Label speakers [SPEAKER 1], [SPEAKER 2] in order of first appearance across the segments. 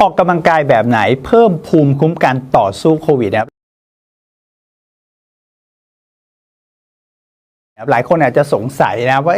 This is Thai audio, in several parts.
[SPEAKER 1] ออกกำลังกายแบบไหนเพิ่มภูมิคุ้มกันต่อสู้โควิดครับ หลายคนอาจจะสงสัยนะว่า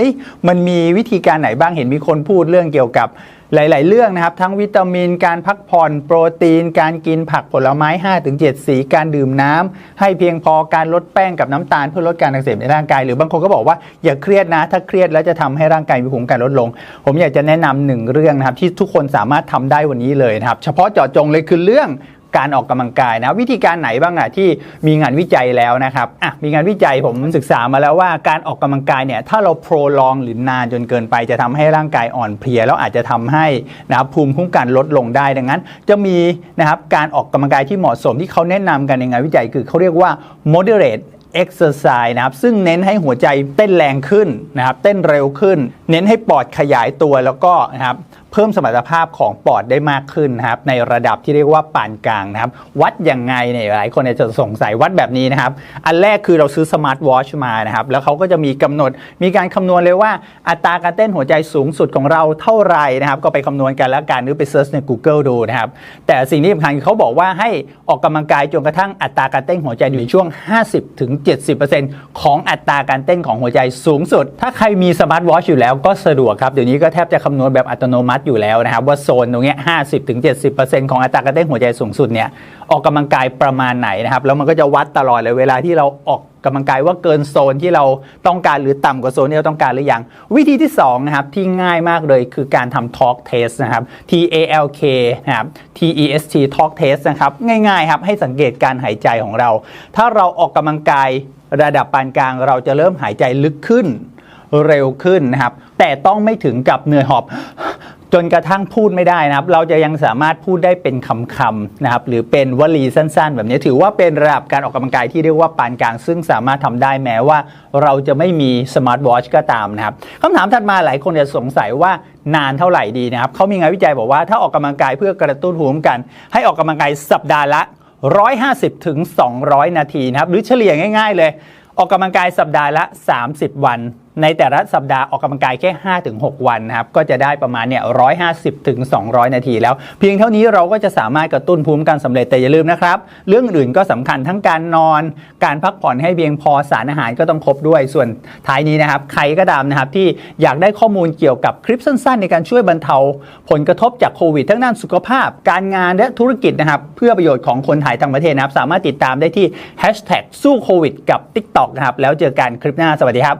[SPEAKER 1] มันมีวิธีการไหนบ้างเห็นมีคนพูดเรื่องเกี่ยวกับหลาย ๆ เรื่องนะครับ ทั้งวิตามินการพักผ่อนโปรตีน การกินผักผลไม้ 5-7 สีการดื่มน้ำให้เพียงพอการลดแป้งกับน้ำตาลเพื่อลดการอักเสบในร่างกาย หรือบางคนก็บอกว่าอย่าเครียดนะ ถ้าเครียดแล้วจะทำให้ร่างกายมีภูมิคุ้มกันลดลง ผมอยากจะแนะนำหนึ่งเรื่องนะครับที่ทุกคนสามารถทำได้วันนี้เลยนะครับ เฉพาะเจาะจงเลยคือเรื่อง การออกกำลังกายนะวิธีการไหนบ้างอะที่มีงานวิจัยแล้วนะครับอะมีงานวิจัยผมศึกษามาแล้วว่าการออกกำลังกายเนี่ยถ้าเราโปรลองหรือนานจนเกินไป จะทำให้ร่างกายอ่อนเพลียแล้วอาจจะทำให้นะครับภูมิคุ้มกันลดลงได้ดังนั้น จะมีนะครับการออกกำลังกายที่เหมาะสมที่เขาแนะนำกันในงานวิจัยคือเขาเรียกว่า moderate exercise นะครับซึ่งเน้นให้หัวใจเต้นแรงขึ้นนะครับเต้นเร็วขึ้น เน้นให้ปอดขยายตัวแล้วก็นะครับเพิ่มสมรรถภาพของปอดได้มากขึ้นนะครับในระดับที่เรียกว่าปานกลางนะครับวัดยังไงเนี่ยหลายคนจะสงสัยวัดแบบนี้นะครับอันแรกคือเราซื้อสมาร์ทวอชมานะครับแล้วเขาก็จะมีกำหนดมีการคำนวณเลยว่าอัตราการเต้นหัวใจสูงสุดของเราเท่าไหร่นะครับก็ไปคำนวณกันแล้วกันหรือไปเซิร์ชใน Google ดูนะครับแต่สิ่งที่สำคัญคือเขาบอกว่าให้ออกกำลังกายจนกระทั่งอัตราการเต้นหัวใจอยู่ในช่วง 50-70%ของอัตราการเต้นของหัวใจสูงสุด ถ้าใครมีสมาร์ทวอชอยู่แล้วก็สะดวกครับ เดี๋ยวนี้ก็แทบจะคำนวณแบบอัตโนมัติอยู่แล้วนะครับ ว่าโซนตรงเนี้ย50-70%ของอัตราการเต้นหัวใจสูงสุดเนี่ยออกกำลังกายประมาณไหนนะครับ แล้วมันก็จะวัดตลอดเลยเวลาที่เราออกกำลังกายว่าเกินโซนที่เราต้องการหรือต่ำกว่าโซนที่เราต้องการหรือยัง วิธีที่สองนะครับที่ง่ายมากเลยคือการทำ talk test นะครับ T A L K นะครับ T E S T talk test นะครับง่ายๆครับให้สังเกตการหายใจของเรา ถ้าเราออกกำลังกายระดับปานกลางเราจะเริ่มหายใจลึกขึ้น เร็วขึ้นนะครับ แต่ต้องไม่ถึงกับเหนื่อยหอบจนกระทั่งพูดไม่ได้นะครับ เราจะยังสามารถพูดได้เป็นคำๆนะครับ หรือเป็นวลีสั้นๆ แบบนี้ถือว่าเป็นระดับการออกกำลังกายที่เรียกว่าปานกลาง ซึ่งสามารถทำได้แม้ว่า เราจะไม่มีสมาร์ทวอชก็ตามนะครับคำถามถัดมาหลายคนจะสงสัยว่านานเท่าไหร่ดีนะครับเขามีงานวิจัยบอกว่าถ้าออกกำลังกายเพื่อกระตุ้นภูมิคุ้มกัน ให้ออกกำลังกายสัปดาห์ละ 150ถึง200 นาทีนะครับ หรือเฉลี่ยง่าย ๆ เลย ออกกำลังกายสัปดาห์ละ 30 วันในแต่ละสัปดาห์ออกกำลังกายแค่ 5-6 วันนะครับ ก็จะได้ประมาณเนี่ย 150ถึง200 นาทีแล้ว เพียงเท่านี้เราก็จะสามารถกระตุ้นภูมิคุ้มกันสำเร็จแต่อย่าลืมนะครับ เรื่องอื่นก็สำคัญทั้งการนอน การพักผ่อนให้เพียงพอสารอาหารก็ต้องครบด้วย ส่วนท้ายนี้นะครับ ใครก็ตามนะครับที่อยากได้ข้อมูลเกี่ยวกับคลิปสั้น ๆ ในการช่วยบรรเทา ผลกระทบจากโควิดทั้งด้านสุขภาพ การงานและธุรกิจนะครับ เพื่อประโยชน์ของคนไทยทั้งประเทศนะครับ สามารถติดตามได้ที่ hashtag สู้โควิดกับ TikTok นะครับแล้วเจอกันคลิปหน้าสวัสดีครับ